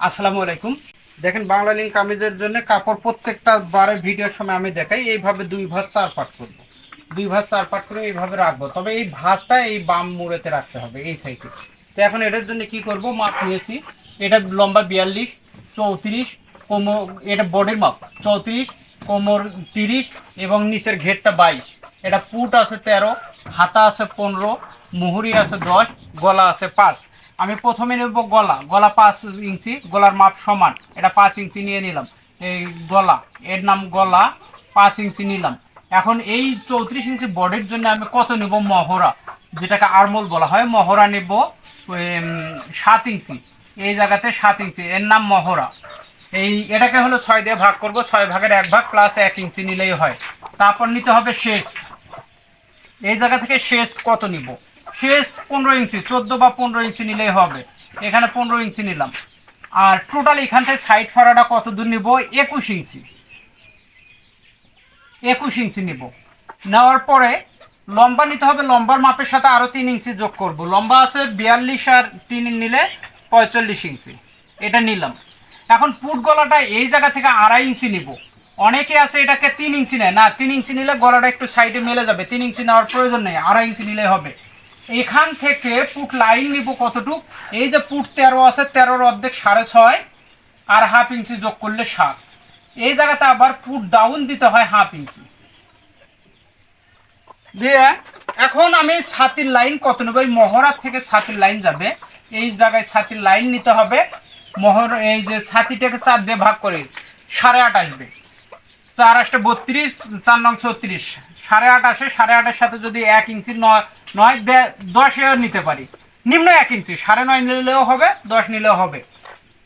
আসসালামু আলাইকুম। দেখেন বাংলা লিঙ্ক কামিজের জন্য কাপড় প্রত্যেকটা বারে ভিডিওর সময় আমি দেখাই, এইভাবে দুই ভাঁজ চার পাট করব। দুই ভাঁজ চার পাট করে এইভাবে রাখব। তবে এই ভাঁজটা এই বাম মুড়েতে রাখতে হবে এই সাইডে। তো এখন এটার জন্য কি করব? মাপ নিয়েছি। এটা লম্বা বিয়াল্লিশ, চৌত্রিশ কোমর এটা বডির মাপ। চৌত্রিশ, কোমর তিরিশ এবং নিচের ঘেরটা বাইশ। এটা পুট আছে তেরো, হাতা আছে পনেরো, মুহুরি আছে দশ, গলা আছে পাঁচ। আমি প্রথমে নেব গলা। গলা পাঁচ ইঞ্চি, গলার মাপ সমান। এটা পাঁচ ইঞ্চি নিয়ে নিলাম। এই গলা, এর নাম গলা, পাঁচ ইঞ্চি নিলাম। এখন এই চৌত্রিশ ইঞ্চি বডির জন্য আমি কত নেব মহড়া? যেটাকে আরমোল বলা হয়, মহড়া নেব সাত ইঞ্চি। এই জায়গাতে সাত ইঞ্চি। এর নাম মহড়া। এই, এটাকে হলো ছয় দিয়ে ভাগ করব, ছয় ভাগের এক ভাগ প্লাস এক ইঞ্চি নিলেই হয়। তারপর নিতে হবে শেষ। এই জায়গা থেকে শেষ কত নিব? শেষ পনেরো ইঞ্চি, চোদ্দ বা পনেরো ইঞ্চি নিলেই হবে। এখানে পনেরো ইঞ্চি নিলাম। আর টোটাল এখান থেকে সাইড ফাড়াটা কত দূর নিব? একুশ ইঞ্চি। একুশ ইঞ্চি নিব। নেওয়ার পরে লম্বা নিতে হবে, লম্বার মাপের সাথে আরও তিন ইঞ্চি যোগ করব। লম্বা আছে বিয়াল্লিশ আর তিন নিলে পঁয়তাল্লিশ ইঞ্চি। এটা নিলাম। এখন পুট গলাটা এই জায়গা থেকে আড়াই ইঞ্চি নিব। অনেকে আছে এটাকে তিন ইঞ্চি নেয়। না, তিন ইঞ্চি নিলে গলাটা একটু সাইডে মেলে যাবে। তিন ইঞ্চি নেওয়ার প্রয়োজন নেই। আড়াই ইঞ্চি নিলে হবে। এখান থেকে পুট লাইন নিব কতটুক? এই যে পুট তেরো আছে, তেরোর অর্ধেক সাড়ে ছয় আর হাফ ইঞ্চি যোগ করলে সাত। এই জায়গাতে আবার পুট ডাউন দিতে হয় হাফ ইঞ্চি। দিয়ে এখন আমি ছাতির লাইন কত নেব? এই মহড়ার থেকে ছাতির লাইন যাবে। এই জায়গায় ছাতির লাইন নিতে হবে। মহর এই যে ছাতিটাকে চার দিয়ে ভাগ করে সাড়ে আট আসবে। চার আসতে বত্রিশ, চার নং ছত্রিশ। সাড়ে আট আসে, সাড়ে আটের সাথে যদি এক ইঞ্চি নয় নয় দশেও নিতে পারি। নিম্ন এক ইঞ্চি, সাড়ে নয় নিলেও হবে, দশ নিলেও হবে।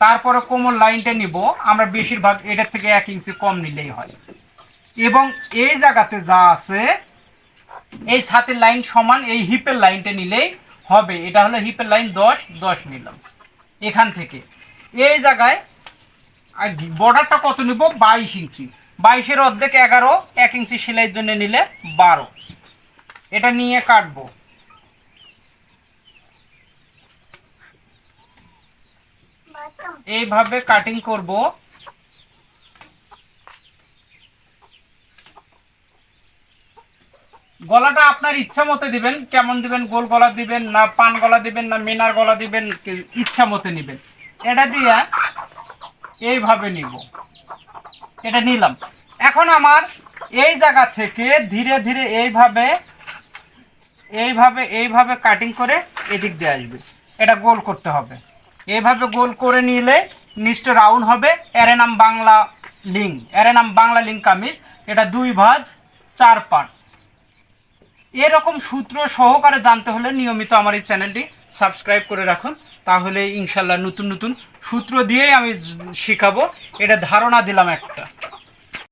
তারপরে কোমর লাইনটা নিব, আমরা বেশিরভাগ এটার থেকে এক ইঞ্চি কম নিলেই হয়। এবং এই জায়গাতে যা আছে, এই ছাতের লাইন সমান, এই হিপের লাইনটা নিলেই হবে। এটা হলো হিপের লাইন দশ দশ নিলাম। এখান থেকে। এই জায়গায় বর্ডারটা কত নিব? বাইশ ইঞ্চি। বাইশের অর্ধেক এগারো, এক ইঞ্চি সেলাইয়ের জন্য নিলে বারো। এটা নিয়ে কাটবো। এইভাবে কাটিং করব। গলাটা আপনার ইচ্ছা মতো দিবেন, কেমন দিবেন, গোল গলা দিবেন, না পান গলা দিবেন, না মিনার গলা দিবেন ইচ্ছা মতো নিবেন। এটা দিয়া এইভাবে নিব। এটা নিলাম। এখন আমার এই জায়গা থেকে ধীরে ধীরে এইভাবে এইভাবে এইভাবে কাটিং করে এদিক দিয়ে আসবে। এটা গোল করতে হবে। এইভাবে গোল করে নিলে নিচটা রাউন্ড হবে এর নাম বাংলা লিঙ্ক। এর নাম বাংলা লিঙ্ক কামিজ। এটা দুই ভাজ, চার পাট এরকম সূত্র সহকারে জানতে হলে নিয়মিত আমার এই চ্যানেলটি সাবস্ক্রাইব করে রাখুন, তাহলে ইনশাল্লাহ নতুন নতুন সূত্র দিয়েই আমি শেখাবো। শিখাবো এটা ধারণা দিলাম একটা।